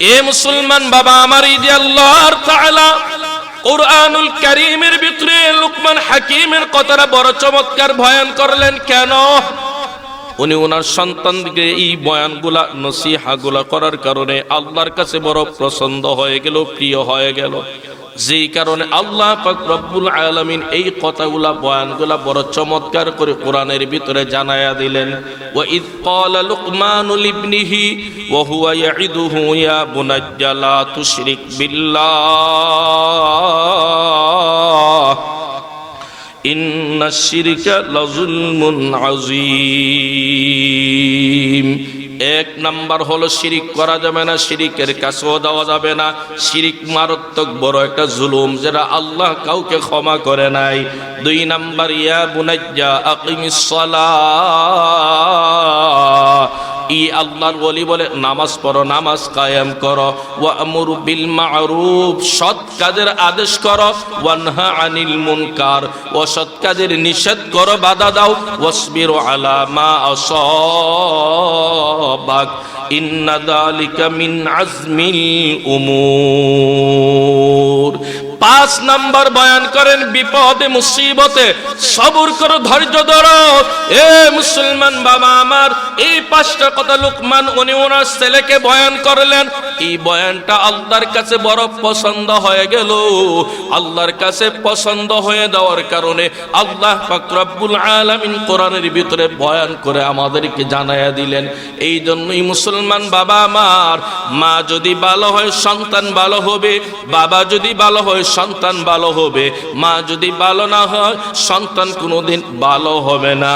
এ মুসলমান বাবা আমার ঈদ আল্লাহর তাআলা, কোরআনুল কারীমের ভিতরে লুকমান হাকিমের কথাটা বড় চমৎকার বয়ান করলেন, কেন? উনি ওনার সন্তানকে এই বয়ানগুলা, নসিহাগুলা করার কারণে আল্লাহর কাছে বড় পছন্দ হয়ে গেল, প্রিয় হয়ে গেল। যেই কারণে আল্লাহ পাক রব্বুল আলামিন এই কথাগুলা, বয়ানগুলা বড় চমৎকার করে কোরআনের ভিতরে জানায়া দিলেন। ওয়া ইদ লুকমানু লিবনিহি, ওয়া হুয়া ইয়াইদুহু ইয়া বুনাইয়া লা তুশরিক বিল্লাহ ইন্না শিরকা লাজুলমুন আজিম এক নাম্বার হলো শিরিক করা যাবে না, শিরিকের কাছেও দেওয়া যাবে না। শিরিক মারাত্মক বড় একটা জুলুম যেটা আল্লাহ কাউকে ক্ষমা করে নাই। দুই নাম্বার, ইয়া বুনাজ্জা আকিমিস সালাহ ই আল্লাহর বলি বলে, নামাজ পড়ো, নামাজ কায়েম করো। ওয়া আমুর বিল মারুফ সৎ কাজের আদেশ করো। ওয়ানহা আনিল মুনকার ও সৎ কাজের নিষেধ করো, বাধা দাও। ওয়াসবিরু আলা মা আসাবাক, ইন্না দালিকা মিন আজমিল উমুর। পাঁচ নাম্বার বয়ান করেন, বিপদে, মুসিবতে, সবর করো, ধৈর্য ধরো। এ মুসলমান বাবা আমার, এই পাঁচটা কথা লোকমান, উনি ওনার ছেলেকে বয়ান করলেন। এই বয়ানটা আল্লাহর কাছে বড় পছন্দ হয়ে গেল। আল্লাহর কাছে পছন্দ হয়ে দেওয়ার কারণে আল্লাহ পাক রব্বুল আলামিন কোরআনের ভিতরে বয়ান করে আমাদেরকে জানায়া দিলেন। এই জন্যই মুসলমান বাবা আমার, মা যদি ভালো হয়, সন্তান ভালো হবে, বাবা যদি ভালো হয় সন্তান ভালো হবে, মা যদি ভালো না হয়, সন্তান কোনোদিন ভালো হবে না।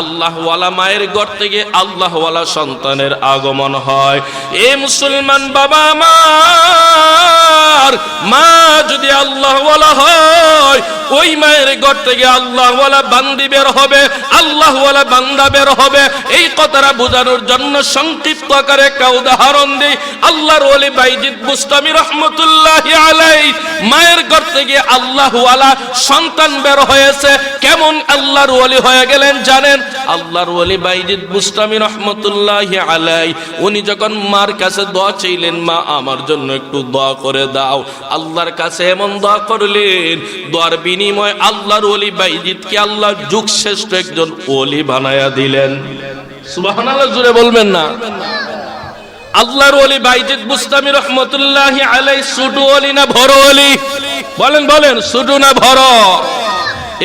আল্লাহওয়ালা মায়ের ঘর থেকে আল্লাহওয়ালা সন্তানের আগমন হয়। এ মুসলমান বাবা আমার, মা যদি আল্লাহওয়ালা হয়, ওই মায়ের ঘর থেকে আল্লাহওয়ালা বান্দি বের হবে, আল্লাহওয়ালা বান্দা বের হবে। এই কথাটা বোঝানোর জন্য সংক্ষিপ্ত আকারে একটা উদাহরণ দিই। আল্লাহর ওলি বাইজিদ বুস্তামি রহমতুল্লাহ আলাই মায়ের ঘর থেকে আল্লাহওয়ালা সন্তান বের হয়েছে। কেমন আল্লাহর ওলি হয়ে গেলেন জানেন? আল্লাহর ওলি বাইজিদ বুস্তামি রহমতুল্লাহ আলাই উনি যখন মার কাছে দোয়া চাইলেন, মা, আমার জন্য একটু দোয়া করে দাও। আল্লাহর কাছে এমন দোয়া করলেন, দোয়ার বিনিময় আল্লাহর ওলি বাইজিদকে আল্লাহ যুগ শ্রেষ্ঠ একজন ওলি বানায়া দিলেন। সুবহানাল্লাহ জুড়ে বলবেন না? আল্লাহর ওলি বাইজিদ বুস্তামি রহমতুল্লাহ আলাই সুডু ওলি না ভরো ওলি? বলেন বলেন সুডু না ভরো?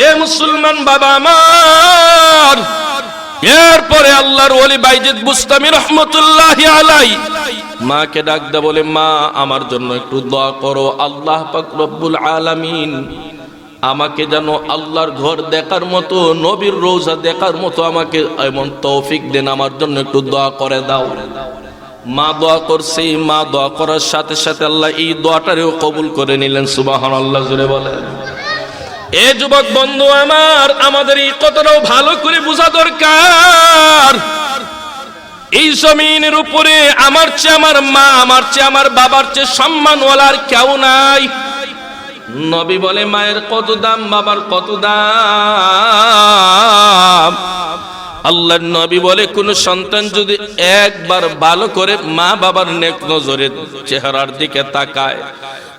এ মুসলমান বাবা আমার, এরপরে আল্লাহর ওলি বাইজিদ বুস্তামি রহমতুল্লাহ আলাই মাকে ডাক দে, বলে, মা, আমার জন্য একটু দোয়া করো, আল্লাহ পাক রব্বুল আলামিন আমাকে যেন আল্লাহর ঘর দেখার মতো, নবীর রোজা দেখার মতো আমাকে এমন তৌফিক দেন, আমার জন্য একটু দোয়া করে দাও। মা দোয়া করছে, মা দোয়া করার সাথে সাথে আল্লাহ এই দোয়াটারেও কবুল করে নিলেন সুবাহান আল্লাহ জুড়ে বলেন। এ যুবক বন্ধু আমার, আমাদের এই কথাটাও ভালো করে বোঝা দরকার। এই জমিনের উপরে আমার চেয়ে আমার মা, আমার চেয়ে আমার বাবার চেয়ে সম্মানওয়ালা আর কেউ নাই। নবী বলে, মায়ের কত দাম, বাবার কত দাম? আল্লাহর নবী বলে, কোন সন্তান যদি একবার ভালো করে মা বাবার নেক নজরে চেহারার দিকে তাকায়,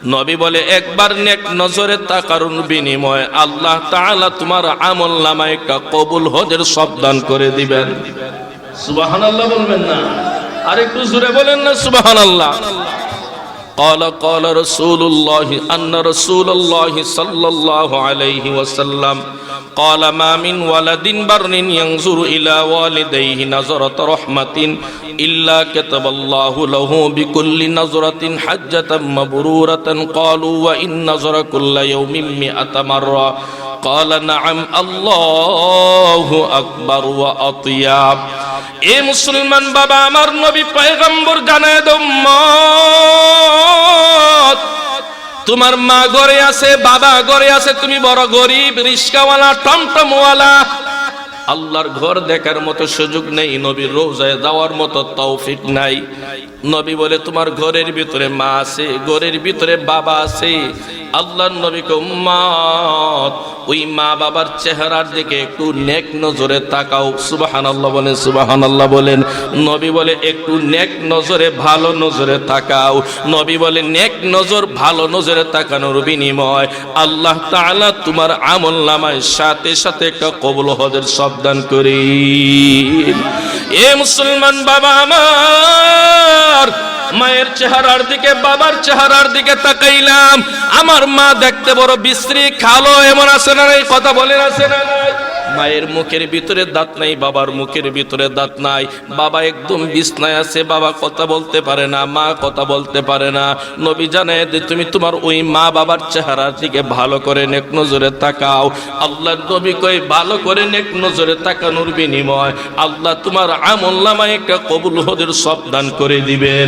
নবী বলে, একবার নেক নজরে তাকার বিনিময় আল্লাহ তাআলা তোমার আমল নামায় একটা কবুল হজের সবদান করে দিবেন। সুবহানাল্লাহ বলবেন না। আর একটু জোরে বলেন না, সুবহানাল্লাহ। قال قال رسول الله أن رسول الله صلى الله عليه وسلم قال ما من ولد بر ينظر إلى والديه نظرة رحمة إلا كتب الله له بكل نظرة حجة مبرورة قالوا وإن نظر كل يوم مئة مرة قال نعم الله أكبر وأطيب এ মুসলমান বাবা আমার নবী পয়গম্বর জানায় দম্মত তোমার মা গড়ে আছে বাবা গড়ে আছে তুমি বড় গরিব রিস্কাওয়ালা টমটমওয়ালা আল্লাহর ঘর দেখার মতো সুযোগ নেই, নবীর রোজায় যাওয়ার মতো তৌফিক নাই। নবী বলে, তোমার ঘরের ভিতরে মা আছে, ঘরের ভিতরে বাবা আছে। আল্লাহর নবীকে উম্মত, ওই মা বাবার চেহারার দিকে একটু নেক নজরে তাকাও। সুবহানাল্লাহ বলেন সুবহানাল্লাহ বলেন। নবী বলে, একটু নেক নজরে, ভালো নজরে তাকাও। নবী বলে, নেক নজর, ভালো নজরে তাকানোর বিনিময় আল্লাহ তাআলা তোমার আমল নামায় সাথে সাথে কবুল হজের সাবধান করি। এ মুসলমান বাবা আমার, মায়ের চেহারার দিকে, বাবার চেহারার দিকে তাকাইলাম। আমার মা দেখতে বড় বিশ্রী খালো এমন আছে না এই কথা বলেন, আছে না? মায়ের মুখের ভিতরে দাঁত নাই, বাবার মুখের ভিতরে দাঁত নাই। বাবা একদম বিছনায় আছে, বাবা কথা বলতে পারে না, মা কথা বলতে পারে না। নবী জানে যে, তুমি তোমার ওই মা বাবার চেহারার দিকে ভালো করে নেক নজরে তাকাও। আল্লাহ নবী কই ভালো করে নেক নজরে তাকানোর বিনিময় আল্লাহ তোমার আমল নামায় একটা কবুল হদের সব দান করে দিবেন।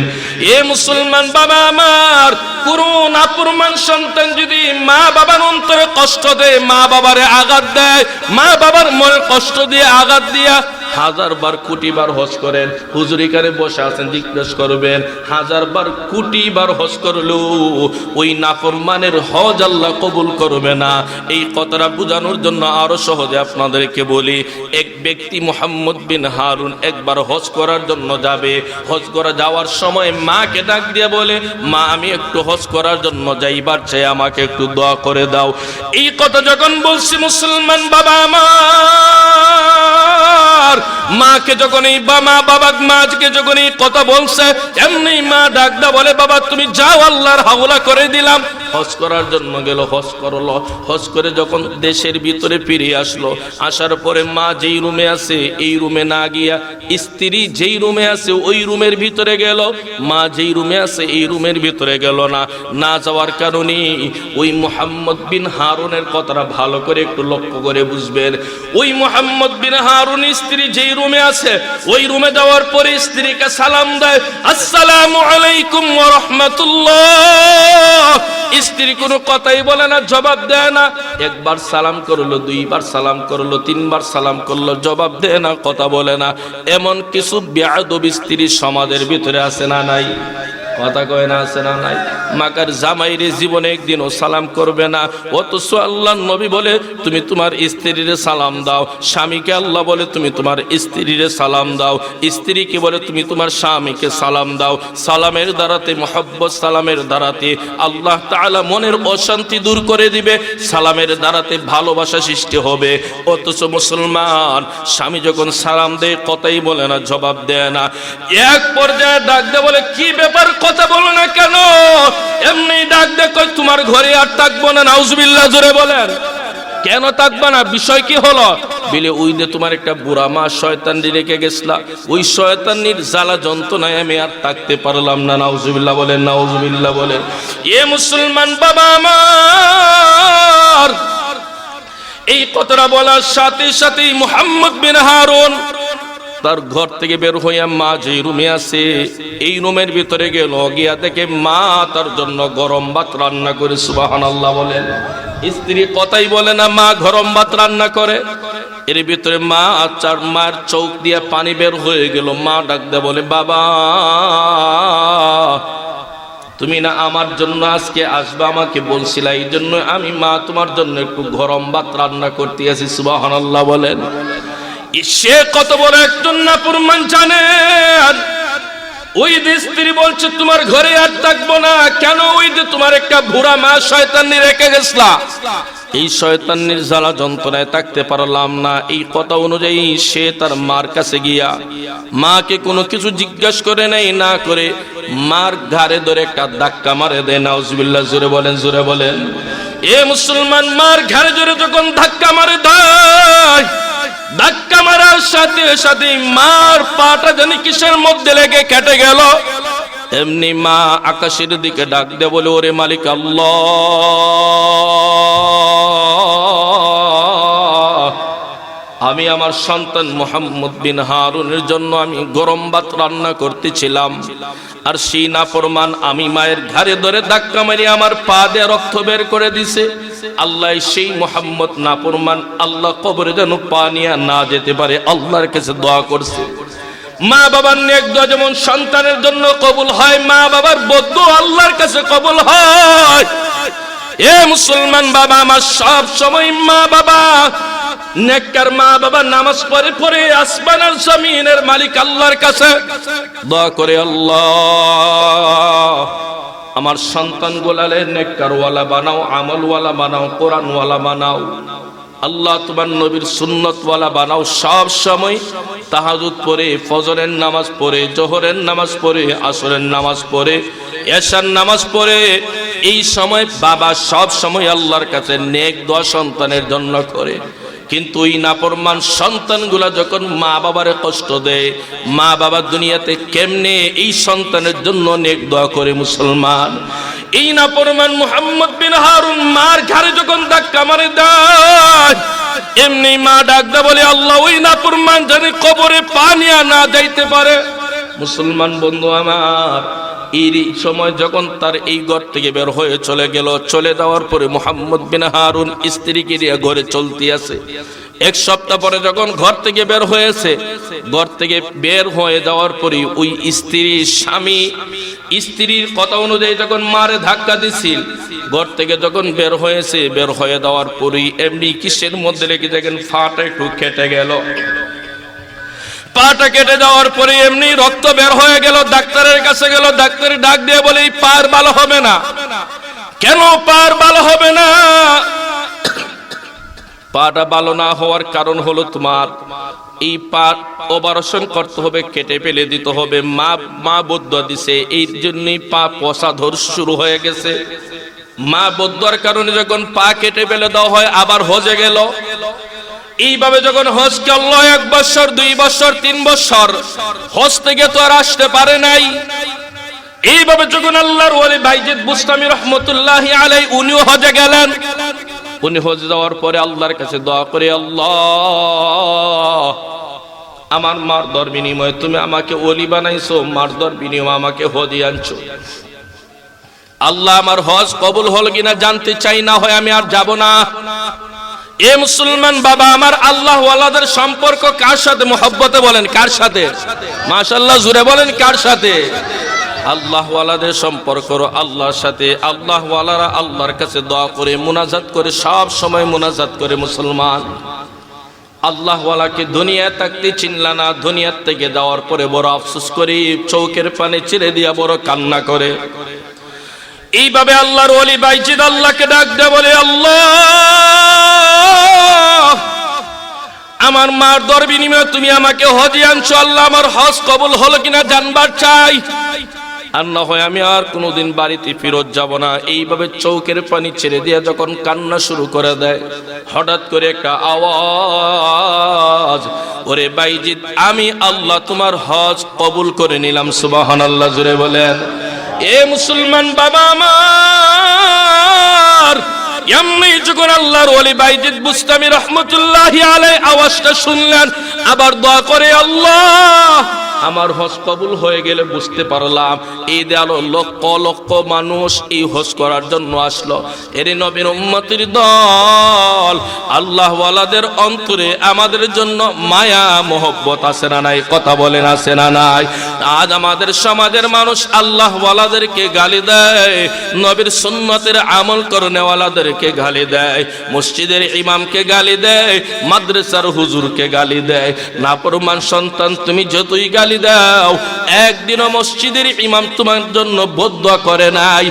এ মুসলমান বাবা আমার করুন আপুরমান সন্তান যদি মা বাবার অন্তরে কষ্ট দেয়, মা বাবারে আঘাত দেয়, মা বাবার মনে কষ্ট দিয়ে আঘাত দিয়া হাজার বার কোটি বার হজ করেন। হুজুরিকারে বসে আছেন, জিজ্ঞেস করবেন, হাজার বার কোটি বার হজ করল, ওই নাফরমানের হজ আল্লাহ কবুল করবে না। এই কথাটা বোঝানোর জন্য আরও সহজে আপনাদেরকে বলি, এক ব্যক্তি মোহাম্মদ বিন হারুন একবার হজ করার জন্য যাবে। হজ করা যাওয়ার সময় মাকে ডাক দিয়ে বলে, মা, আমি একটু হজ করার জন্য যাইবার চাই, আমাকে একটু দোয়া করে দাও। এই কথা যখন বলছি, মুসলমান বাবা আমার মাকে যখন এই বা মা বাবা মাকে যখন এই কথা বলছে, এমনি মা ডাকদা বলে, বাবা, তুমি যাও, আল্লাহর হাওলা করে দিলাম। হজ করার জন্য গেল, হজ করল। হজ করে যখন দেশের ভিতরে ফিরে আসলো, আসার পরে মা যেই রুমে আছে, এই রুমে না গিয়া স্ত্রী যেই রুমে আছে, ওই রুমের ভিতরে গেল। মা যেই রুমে আছে, এই রুমের ভিতরে গেল না। না যাওয়ার কারণে ওই মোহাম্মদ বিন হারুনের কথাটা ভালো করে একটু লক্ষ্য করে বুঝবেন। ওই মোহাম্মদ বিন হারুন স্ত্রী যেই রুমে আছে, ওই রুমে যাওয়ার পরে স্ত্রীকে সালাম দেয়, আসসালামু আলাইকুম রাহমাতুল্লাহ। স্ত্রী কোনো কথাই বলে না, জবাব দেয় না। একবার সালাম করল, দুইবার সালাম করল, তিনবার সালাম করল, জবাব দেয় না, কথা বলে না। এমন কিছু বেয়াদব স্ত্রী সমাজের ভিতরে আসে না নাই? কথা কয় না, আছে না নাই? মাকার জামাইরে জীবনে একদিনও সালাম করবে না। অথচ আল্লাহ নবী বলে, তুমি তোমার স্ত্রীরে সালাম দাও। স্বামীকে আল্লাহ বলে, তুমি তোমার স্ত্রীরে সালাম দাও। স্ত্রীকে বলে, তুমি তোমার স্বামীকে সালাম দাও। সালামের দ্বারাতে, মোহব্বত সালামের দ্বারাতে আল্লাহ তাআলা মনের অশান্তি দূর করে দিবে। সালামের দ্বারাতে ভালোবাসা সৃষ্টি হবে। অথচ মুসলমান, স্বামী যখন সালাম দেয়, কথাই বলে না, জবাব দেয় না। এক পর্যায়ে ডাক দে বলে, কি ব্যাপার? কথা বলো না কেন? এমনি ডাক দে তোমার ঘরে আর থাকব না। নাউজুবিল্লাহ জোরে বলেন। কেন থাকবা না? বিষয় কি হলো? বিলে, ওই যে তোমার একটা বুড়া মা শয়তানি রেখে গেছলা। ওই শয়তানির জ্বালা যন্ত্রণায় আমি আর থাকতে পারলাম না। নাউজুবিল্লাহ বলেন নাউজুবিল্লাহ বলেন, এ মুসলমান বাবা আমার, এই কথাটা বলার সাথে সাথেই মুহাম্মদ বিন হারুন তার ঘর থেকে বের হইয়া মা যে রুমে আছে, এই রুমের ভিতরে গেল, গিয়া দেখে মা তার জন্য গরম ভাত রান্না করে সুবাহান আল্লাহ বলেন স্ত্রী কথাই বলে না, মা গরম ভাত রান্না করে। এর ভিতরে মা চার মার চৌক দিয়ে পানি বের হয়ে গেল, মা ডাক দে বলে, বাবা, তুমি না আমার জন্য আজকে আসবে আমাকে বলছিলা এই জন্য আমি মা তোমার জন্য একটু গরম ভাত রান্না করতে আসি সুবাহান আল্লাহ বলেন। সে কত বড় একজন নাপুরমান জানেন ওই যে স্ত্রী বলছে, তোমার ঘরে আর থাকব না। কেন ওই যে তোমার একটা বুড়া মা শয়তানি রেখে গেছলা? এই শয়তানির জ্বালা যন্ত্রণায় থাকতে পারলাম না। এই কথা অনুযায়ী সে তার মার কাছে গিয়া মাকে কোনো কিছু জিজ্ঞেস করে নেই, না করে মার ঘাড়ে ধরে একটা ধাক্কা মারে দেয়। নাউজুবিল্লাহ, জোরে বলেন জোরে বলেন। এ মুসলমান, মার ঘাড়ে জোরে যখন ধাক্কা মারে দেয় ধাক্কা মারার সাথে সাথে মার পাটা জানি কিসের মধ্যে লেগে কেটে গেল। এমনি মা আকাশের দিকে ডাক দে বলে, ওরে মালিক আমি আমার সন্তান মোহাম্মদ বিন হারুনের জন্য আমি গরম ভাত রান্না করতেছিলাম। আর সেই নাফরমান আমি মায়ের ঘাড়ে ধরে ধাক্কা মারি আমার পা দিয়ে রক্ত বের করে দিছে। আল্লাহ সেই মোহাম্মদ না পরমান আল্লাহ কবরে যেন পানিয়া না যেতে পারে, আল্লাহর কাছে দোয়া করছে। মা বাবার নেক দোয়া যেমন সন্তানের জন্য কবুল হয়, মা বাবার বদ্ধ আল্লাহর কাছে কবুল হয়। এ মুসলমান বাবা, আমার সব সময় মা বাবা, নেককার মা বাবা নামাজ পড়ে পড়ে আসমান আর জমিনের মালিক আল্লাহর কাছে দোয়া করে আল্লাহ। আমার সন্তান গোলালে নেককারওয়ালা বানাও, আমলওয়ালা বানাও, কোরআনওয়ালা বানাও। আল্লাহ তোমার নবীর সুন্নতওয়ালা বানাও। সব সময় তাহাজুদ পড়ে ফজরের নামাজ পড়ে জোহরের নামাজ পড়ে আসরের নামাজ পড়ে এশার নামাজ পড়ে এই সময় বাবা সব সময় আল্লাহর কাছে নেক দোয়া সন্তানের জন্য করে। কিন্তু ওই নাপরমান সন্তানগুলা যখন মা বাবারে কষ্ট দেয়, মা বাবার দুনিয়াতে কেমনে এই সন্তানের জন্য নেক দোয়া করে মুসলমান? এই নাপরমান মুহাম্মদ বিন হারুন মার ঘাড়ে যখন ধাক্কা মারে দেয়, এমনি মা ডাকদা বলে, আল্লাহ, ওই নাপরমান জানি কবরে পানিয়া না যাইতে পারে। মুসলমান বন্ধু আমার এই সময় যখন তার এই ঘর থেকে বের হয়ে চলে গেল, চলে যাওয়ার পরে মোহাম্মদ বিন হারুন স্ত্রীকে নিয়ে ঘরে চলতে আছে এক সপ্তাহ পরে যখন ঘর থেকে বের হয়েছে, ঘর থেকে বের হয়ে যাওয়ার পরে ওই স্ত্রীর স্বামী স্ত্রীর কথা অনুযায়ী যখন মারে ধাক্কা দিছিল, ঘর থেকে যখন বের হয়েছে, বের হয়ে যাওয়ার পরেই এমনি কিসের মধ্যে রেখে দেখেন ফাটা একটু খেটে গেল। পাটা কেটে যাওয়ার পরে এমনি রক্ত বের হয়ে গেল, ডাক্তারের কাছে গেল, ডাক্তার ডাক দিয়ে বলে, এই পার ভালো হবে না। কেন পার ভালো হবে না? পাটা ভালো না হওয়ার কারণ হলো তোমার, এই পা অপারেশন করতে হবে, কেটে ফেলে দিতে হবে। মা মা বদ্ধ দিছে, এই জন্যই পা পচা ধর শুরু হয়ে গেছে। মা বদ্ধর কারণে যখন পা কেটে ফেলে দেওয়া হয়, আবার হজে গেল। এইভাবে যখন হজ করল এক বছর, দুই বছর, তিন বছর, হজ থেকে তো আর আসতে পারে নাই। এইভাবে যখন আল্লাহর ওলি বাইজিদ বুস্তামি রহমতুল্লাহ আলাই উনিও হজে গেলেন। উনি হজে যাওয়ার পরে আল্লাহর কাছে দোয়া করে, আল্লাহ, আমার মার দর বিনিময়ে তুমি আমাকে ওলি বানাইছো মার দর বিনিময়ে আমাকে হজি আনছো। আল্লাহ আমার হজ কবুল হল কিনা জানতে চাই না হয় আমি আর যাব না। এ মুসলমান বাবা আমার আল্লাহ ওয়ালাদের সম্পর্ক কার সাথে? মোহব্বতে বলেন, কার সাথে? মাশাল্লাহ জুড়ে বলেন, কার সাথে? আল্লাহ ওয়ালাদের সম্পর্ক আল্লাহর সাথে। আল্লাহ ওয়ালারা আল্লাহর কাছে দোয়া করে, মুনাজাত করে, সব সময় মুনাজাত করে মুসলমান। আল্লাহ ওয়ালাকে দুনিয়া থাকতে চিনলা না, দুনিয়ার থেকে দেওয়ার পরে বড় আফসোস করি, চৌকের পানে চিরে দিয়া বড় কান্না করে। এইভাবে আল্লাহর ওলি বাইজিদ আল্লাহকে ডাক দেয় বলে, আল্লাহ, আমার মার দর বিনিময়ে তুমি আমাকে হজে আনছো। আল্লাহ, আমার হজ কবুল হলো কিনা জানবার চাই। আর না হয় আমি আর কোনোদিন বাড়িতে ফেরত যাব না। এইভাবে চৌকের পানি ছেড়ে দিয়ে যখন কান্না শুরু করে দেয়, হঠাৎ করে একটা আওয়াজ, ওরে বাইজিদ, আমি আল্লাহ তোমার হজ কবুল করে নিলাম। সুবাহান আল্লাহ জুড়ে বলেন। এ মুসলমান বাবা আমার। এমনি যখন আল্লাহর ওলি বাইজিদ বুস্তামি রহমতুল্লাহ আলাই আওয়াজটা শুনলেন, আবার দোয়া করে আল্লাহ। আমার হজ কবুল হয়ে গেলে বুঝতে পারলাম এই দেয়ালো লক্ষ লক্ষ মানুষ এই হজ করার জন্য আসলো। এরে নবীর উম্মতির দল, আল্লাহ ওয়ালাদের অন্তরে আমাদের জন্য মায়া, মোহব্বত আছে না নাই? কথা বলেন, আছে না নাই? আজ আমাদের সমাজের মানুষ আল্লাহ ওয়ালাদেরকে গালি দেয়, নবীর সুন্নতের আমল করনেওয়ালাদেরকে গালি দেয়, মসজিদের ইমামকে গালি দেয়, মাদ্রাসার হুজুরকে গালি দেয়। নাপরমান সন্তান, তুমি যতই গালি দাও। একদিনও মসজিদের ইমাম তোমার জন্য বদ্ধ করে নাই।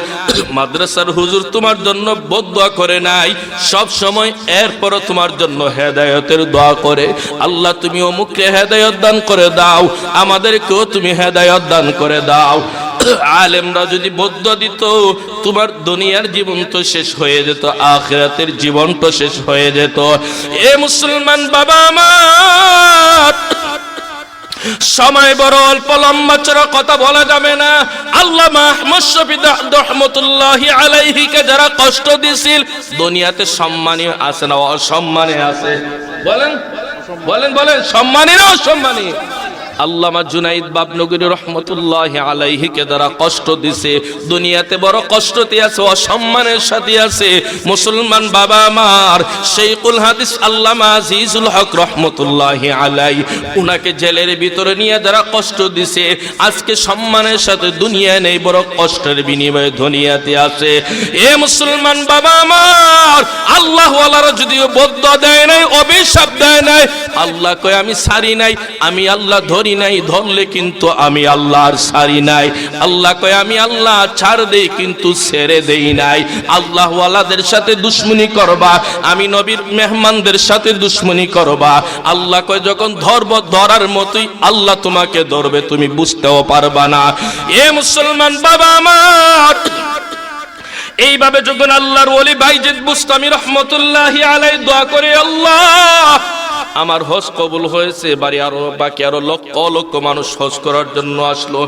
মাদ্রাসার হুজুর তোমার জন্য বদ্ধ করে নাই। সব সময় এরপরও তোমার জন্য হেদায়তের দোয়া করে। আল্লাহ, তুমি অমুককে হেদায়ত দান করে দাও। আমাদেরকেও তুমি হেদায়ত দান করে দাও। আলেমরা যদি বদ্ধ দিত, তোমার দুনিয়ার জীবন তো শেষ হয়ে যেত, আখেরাতের জীবন তো শেষ হয়ে যেত। এ মুসলমান বাবা আমার সময় বড়, অল্প, লম্বা চড়া কথা বলা যাবে না। আল্লাহ মাহমুদ শফি রহমতুল্লাহ আলাইহিকে যারা কষ্ট দিছিল, দুনিয়াতে সম্মানী আছে না অসম্মানে আছে? বলেন বলেন বলেন সম্মানী না অসম্মানী আল্লামা জুনাইদ বাবনগরী রহমতুল্লাহ আলাইহিকে দ্বারা কষ্ট দিছে, দুনিয়াতে বড় কষ্টতে আছে, অসম্মানের সাথে আছে, মুসলমান বাবা আমার শেখুল হাদিস আল্লামা আজিজুল হক রহমতুল্লাহ আলাই, উনাকে জেলের ভিতরে নিয়ে যারা কষ্ট দিছে, আজকে সম্মানের সাথে দুনিয়া নেই, বড় কষ্টের বিনিময়ে দুনিয়াতে আছে। এ মুসলমান বাবা আমার আল্লাহ যদিও বদ্ধ দেয় নাই, অভিশাপ দেয় নাই, আল্লাহ কয়, আমি সারি নাই, আমি আল্লাহ ধরি নাই, ধরলে কিন্তু আমি আল্লাহর সারি নাই। আল্লাহ কয়, আমি আল্লাহ ছাড় দেই কিন্তু ছেড়ে দেই নাই। আল্লাহ ওয়ালাদের সাথে দুশ্মনী করবা, আমি নবীর মেহমানদের সাথে দুশ্মনী করবা। আল্লাহ কয়, যখন ধরব, ধরার মতোই আল্লাহ তোমাকে ধরবে, তুমি বুঝতেও পারবা না। এ মুসলমান বাবা আমার, এইভাবে যখন আল্লাহর ওলি বাইজিদ বুস্তামি রহমতুল্লাহ আলাই দোয়া করে, আল্লাহ আমার হজ কবুল হয়েছে, বাড়ি আরও বাকি আরও লক্ষ লক্ষ মানুষ হজ করার জন্য আসলো।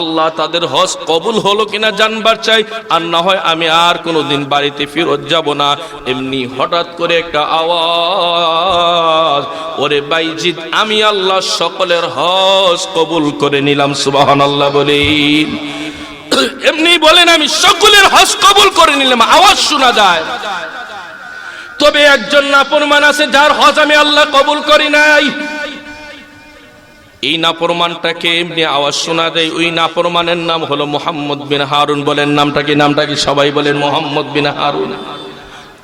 আল্লাহ তাদের হজ কবুল হলো কিনা জানবার চাই, আর না হয় আমি আর কোনোদিন বাড়িতে ফেরত যাব না। এমনি হঠাৎ করে একটা আওয়াজ, ওরে বাইজিৎ আমি আল্লাহ সকলের হজ কবুল করে নিলাম সুবাহান আল্লাহ বলি। এমনি বলেন আমি সকলের হজ কবুল করে নিলাম, আওয়াজ শোনা যায়। তবে একজন নাফরমান আছে যার হজ আমি আল্লাহ কবুল করি নাই। এই নাফরমানটাকে এমনি আওয়াজ শোনা দেয়। ওই নাফরমানের নাম হলো মোহাম্মদ বিন হারুন। বলেন, নামটা কি? নামটা কি? সবাই বলেন, মোহাম্মদ বিন হারুন।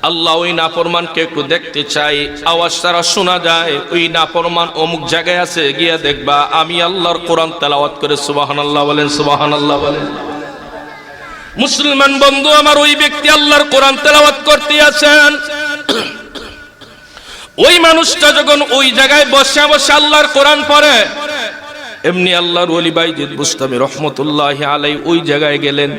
আল্লাহ ওই নাফরমানকে একটু দেখতে চাই আওয়াজ তারা শোনা যায়। ওই নাফরমান অমুক জায়গায় আছে, গিয়ে দেখবা আমি আল্লাহর কোরআন তেলাওয়াত করে সুবাহান আল্লাহ বলেন সুবাহান আল্লাহ বলেন। মুসলমান বন্ধু, আমার ওই ব্যক্তি আল্লাহর কোরআন তেলাওয়াত করতে আছেন। ওই মানুষটা যখন ওই জায়গায় বসে বসে আল্লাহর কোরআন পড়ে, এমনি আল্লাহর ওলি বুস্তামি রহমতুল্লাহ আলাই ওই জায়গায় গেলেন।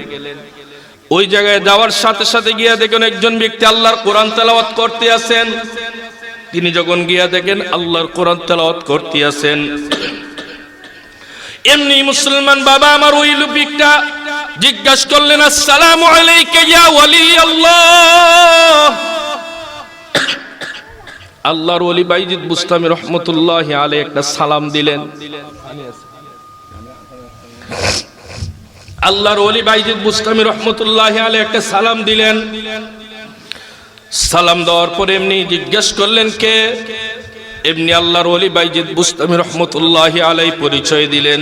ওই জায়গায় যাওয়ার সাথে সাথে গিয়া দেখেন একজন ব্যক্তি আল্লাহর কোরআন তেলাওয়াত করতে আছেন। তিনি যখন গিয়া দেখেন আল্লাহর কোরআন তেলাওয়াত করতে আছেন। এমনি মুসলমান বাবা আমার ওই লোকটা জিজ্ঞাসা করলেন, আসসালামু আলাইকা ইয়া ওয়ালি আল্লাহ। আল্লাহর অলি বাইজিদ বুস্তামি রহমতুল্লাহ আলে একটা সালাম দিলেন। আল্লাহর অলি বাইজিদ বুস্তামি রহমতুল্লাহ আলে একটা সালাম দিলেন। সালাম দেওয়ার পরে এমনি জিজ্ঞেস করলেন কে? এমনি আল্লাহর অলি বাইজিদ বুস্তামি রহমতুল্লাহ আলাই পরিচয় দিলেন।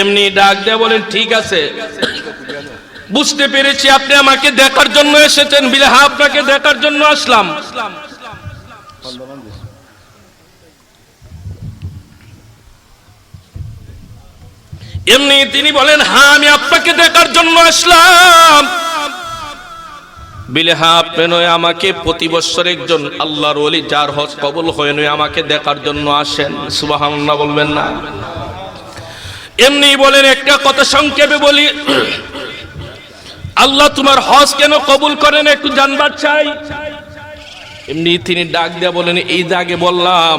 এমনি ডাক দেয়া বলেন, ঠিক আছে। বুঝতে পেরেছি, আপনি আমাকে দেখার জন্য এসেছেন, বিলে হ্যাঁ আপনাকে দেখার জন্য আসলাম। এমনি তিনি বলেন হ্যাঁ আমি আপনাকে দেখার জন্য আসলাম। বিলে হ্যাঁ আপনি নয়, আমাকে প্রতি বছর একজন আল্লাহর ওলি, যার হজ কবল হয়ে নয়, আমাকে দেখার জন্য আসেন। সুবাহান বলবেন না। এমনি বলেন, একটা কথা সংক্ষেপে বলি আল্লাহ তোমার হজ কেন কবুল করেন একটু জানবার চাই। এমনি তিনি ডাক দেয়া বলেন, এই দাগে বললাম।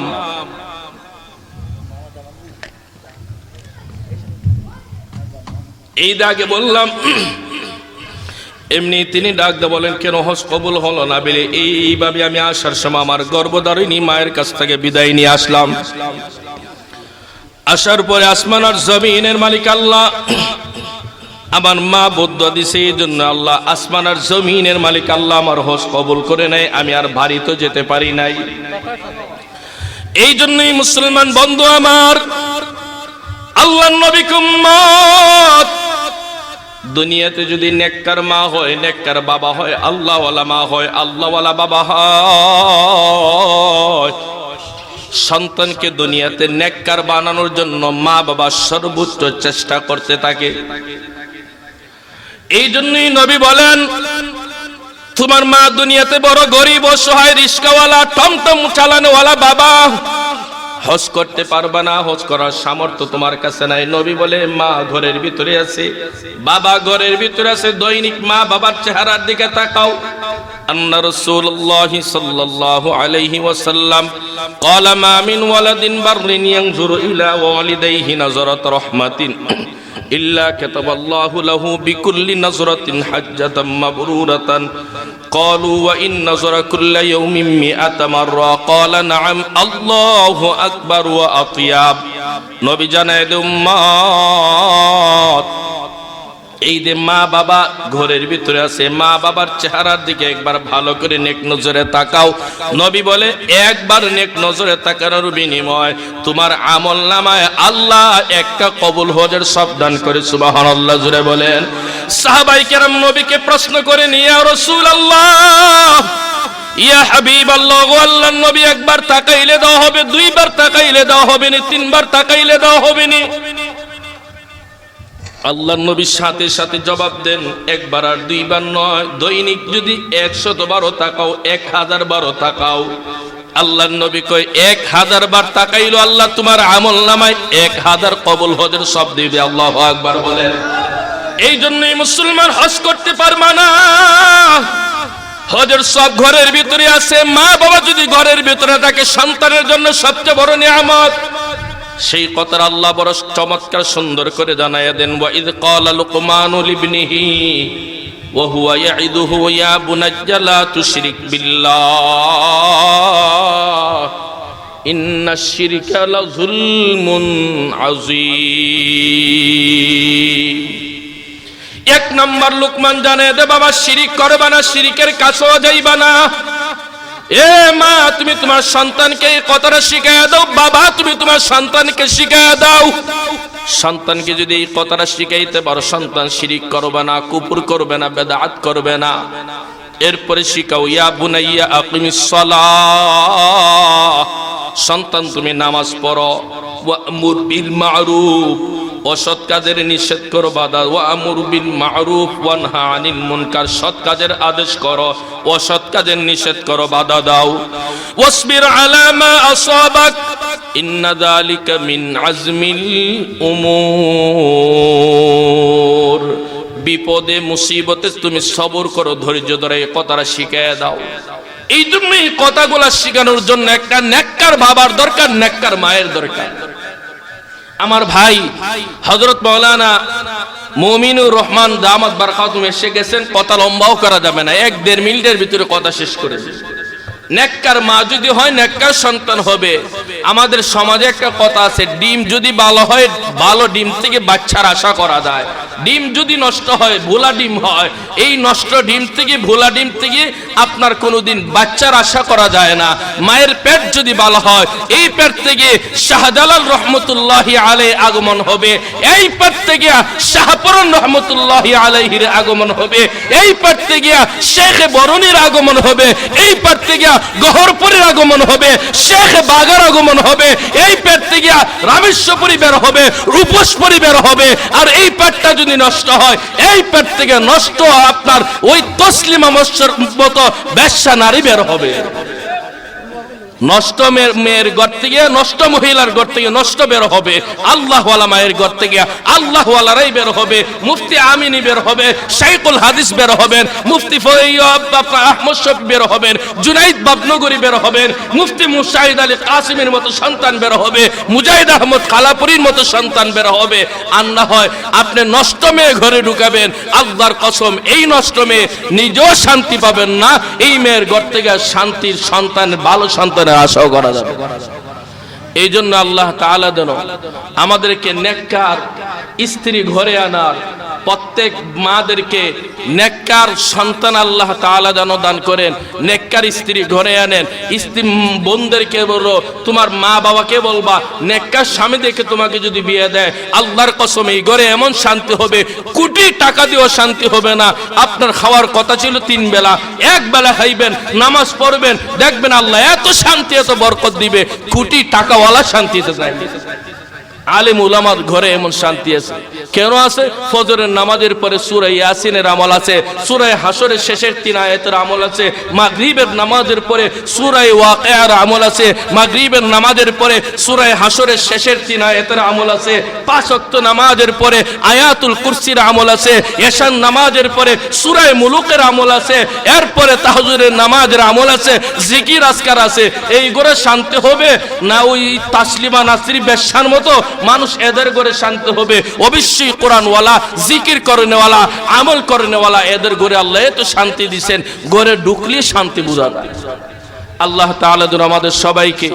এই দাগে বললাম, এমনি তিনি ডাক দিয়ে বলেন, কেন হজ কবুল হলো না বেলে এইভাবে আমি আসার সময় আমার গর্ভধারিণী মায়ের কাছ থেকে বিদায় নিয়ে আসলাম। আসার পরে আসমান আর জমিনের মালিক আল্লাহ আমার মা বৌদ্ধ দিছে, এই জন্য আল্লাহ আসমান আর জমিনের মালিক আল্লাহ আমার হোস কবুল করে নেয়, আমি আর বাড়ি তো যেতে পারি নাই। এই জন্যই মুসলমান বন্ধু আমার আল্লাহ নবী কুম্মত দুনিয়াতে যদি নেককার মা হয়, নেককার বাবা হয়, আল্লাহওয়ালা মা হয়, আল্লাহওয়ালা বাবা হয়। সন্তানকে দুনিয়াতে নেককার বানানোর জন্য মা বাবা সর্বোচ্চ চেষ্টা করতে থাকে। এই জন্যই নবী বলেন তোমার মা দুনিয়াতে বড় গরিব অসহায় রিস্কাওয়ালা টমটম চালানোওয়ালা বাবা হজ করতে পারবা না হজ করার সামর্থ্য তোমার কাছে নাই নবী বলে মা ঘরের ভিতরে আছে বাবা ঘরের ভিতরে আছে দৈনিক মা বাবার চেহারার দিকে তাকাও أن رسول الله صلى الله عليه وسلم قال ما من ولد بر ينظر إلى والديه نظرة رحمة إلا كتب الله له بكل نظرة حجة مبرورة قالوا وإن نظر كل يوم مئة مرة قال نعم الله أكبر وأطياب نبي جنة أمات এই যে মা বাবা ঘরের ভিতরে আছে, মা বাবার চেহারার দিকে একবার ভালো করে নেক নজরে তাকাও। নবী বলে, একবার নেক নজরে তাকানোর বিনিময় তোমার আমল নামায় আল্লাহ একটা কবুল হজের সাবধান করে সুবাহান আল্লাহ জুড়ে বলেন। সাহাবাই কেরাম নবীকে প্রশ্ন করে নিয়ে রসুল আল্লাহ ইয়া হাবিব আল্লাহ গো আল্লাহর নবী, একবার তাকাইলে দেওয়া হবে, দুইবার তাকাইলে দেওয়া হবে না, তিনবার তাকাইলে দেওয়া হবে না? আল্লাহ নবীর সাথে সাথে জবাব দেন, একবার আর দুইবার নয়। দৈনিক যদি একশত বারো তাকাও, এক হাজার বারো তাকাও। আল্লাহ নবী কয়, এক হাজার বার তাকাইলো আল্লাহ তোমার আমল নামায়, এক হাজার কবল হজের সব দিবে। আল্লাহ একবার বলেন। এই জন্যই মুসলমান হজ করতে পারবা না। হজের সব ঘরের ভিতরে আছে। মা বাবা যদি ঘরের ভিতরে থাকে, সন্তানের জন্য সবচেয়ে বড় নিয়ামত। সেই কথার আল্লাহ বড় চমৎকার সুন্দর করে জানাইয়া দেন ওয়া ইদ ক্বালা লুকমানু লিবনিহি, ওয়া হুয়া ইয়াইদুহু ইয়া বুনাজ্জা, লা তুশরিক বিল্লাহ ইন্নাশ শিরকা লাযুলমুন আযীম। এক নাম্বার লোকমান জানে দে বাবা, শিরিক করবা না, শিরিকের কাছেও যাইবা না। এ মা, তুমি তোমার সন্তানকে এই কথাটা শিখাইয়া দাও। বাবা, তুমি তোমার সন্তানকে শিখাইয়া দাও। সন্তানকে যদি এই কথাটা শিখাইতে পারো, সন্তান শিরিক করবে না, কুপুর করবে না, বেদাত করবে না। এরপরে শিখাও, ইয়া বুনাইয়া আকিমিস সালাহ। সন্তান, তুমি নামাজ পড়ো। ওয়ামুর বিল মারুফ। অসৎ কাজের নিষেধ করো, বাধা। ওয়া আমুর বিল মারুফ, ওয়ানহা আনিল মুনকার। সৎ কাজের আদেশ করো, অসৎ কাজের নিষেধ করো, বাধা দাও। ওয়াসবির আলা মা আসাবাক, ইন্না যালিকা মিন আজমিল উমুর। বিপদে, মুসিবতে তুমি সবর করো, ধৈর্য ধরে এই কথাটা শিখাইয়া দাও। এই জন্য এই কথাগুলা শেখানোর জন্য একটা নেককার বাবার দরকার নেককার মায়ের দরকার। আমার ভাই হজরত মৌলানা মমিনুর রহমান দামাত বারকাতুম এসে গেছেন, কথা লম্বাও করা যাবে না। এক দেড় মিনিটের ভিতরে কথা শেষ করে নেককার মা যদি হয়, নেককার সন্তান হবে। আমাদের সমাজে একটা কথা আছে, ডিম যদি ভালো হয়, ভালো ডিম থেকে বাচ্চার আশা করা যায়। ডিম যদি নষ্ট হয়, ভোলা ডিম হয়, এই নষ্ট ডিম থেকে, ভোলা ডিম থেকে আপনার কোনোদিন বাচ্চার আশা করা যায় না। মায়ের পেট যদি ভালো হয়, এই পেট থেকে শাহজালাল রহমতুল্লাহ আলাই আগমন হবে। এই পেট থেকে শাহপুরন রহমতুল্লাহ আলাইহির আগমন হবে। এই পেট থেকে শেখ বরুণীর আগমন হবে। এই পেট থেকে গহরপুরের আগমন হবে, শেখ বাগার আগমন হবে, এই পেট থেকে রামেশ্বরপুরি বের হবে, রূপসপুরি বের হবে, আর এই পেটটা যদি নষ্ট হয়, এই পেট থেকে নষ্ট আপনার ওই তসলিমা মতো ব্যবসা নারী বের হবে। নষ্ট মেয়ের ঘর থেকে, নষ্ট মহিলার ঘর থেকে নষ্ট বের হবে। আল্লাহওয়ালা মায়ের ঘর থেকে আল্লাহওয়ালারাই বের হবে। মুফতি আমিনী বের হবে শাইকুল হাদিস বের হবেন, মুফতি বের হবেন, জুনাইদ বাবনগরী বের হবেন, মুফতি মুশাহিদ আলী কাসিমের মতো সন্তান বের হবে, মুজাহিদ আহমদ কালাপুরীর মতো সন্তান বের হবে। আর না হয় আপনি নষ্ট মেয়ে ঘরে ঢুকাবেন, আল্লাহর কসম, এই নষ্ট মেয়ে নিজেও শান্তি পাবেন না, এই মেয়ের ঘর থেকে শান্তির সন্তান, ভালো সন্তানের আশাও করা যাবে। এই জন্য আল্লাহ তাআলা দেন আমাদেরকে নেককার স্ত্রী ঘরে আনার প্রত্যেক মাদেরকে নেককার সন্তান আল্লাহ তাআলা যেন দান করেন, নেককার স্ত্রী ঘরে আনেন। স্ত্রী বোনদেরকে বলো, তোমার মা বাবাকে বলবা, নেককার স্বামী দেখে তোমাকে যদি বিয়ে দেয়, আল্লাহর কসম, এই ঘরে এমন শান্তি হবে, কোটি টাকা দিয়েও শান্তি হবে না। আপনার খাওয়ার কথা ছিল তিন বেলা, এক বেলা খাইবেন, নামাজ পড়বেন, দেখবেন আল্লাহ এত শান্তি, এত বরকত দিবে, কোটি টাকাওয়ালা শান্তিতে যায় আলিম উলামার ঘরে এমন শান্তি আছে। কেন আছে? ফজরের নামাজের পরে সুরে ইয়াসিনের আমল আছে, সুরে হাসরের শেষের তিন আয়াতের আমল আছে, মাগরিবের নামাজের পরে সুরে ওয়াকিয়ার আমল আছে, মাগরিবের নামাজের পরে সুরে হাসরের শেষের তিন আয়াতের আমল আছে, পাঁচ ওয়াক্ত নামাজের পরে আয়াতুল কুরসির আমল আছে এশান নামাজের পরে সুরে মুলুকের আমল আছে, এরপরে তাহজুরের নামাজের আমল আছে, জিকির আজকার আছে, এই করে শান্তি হবে? না ওই তাসলিমা নাসরি বেশার মতো মানুষ এদের ঘরে শান্ত হবে। অবশ্যই কোরআনওয়ালা, জিকির করেনেওয়ালা, আমল করেনেওয়ালা এদের ঘরে আল্লাহ তো শান্তি দিচ্ছেন ঘরে ঢুকলে শান্তি বুঝা যায়। আল্লাহ তাহলে আমাদের সবাইকে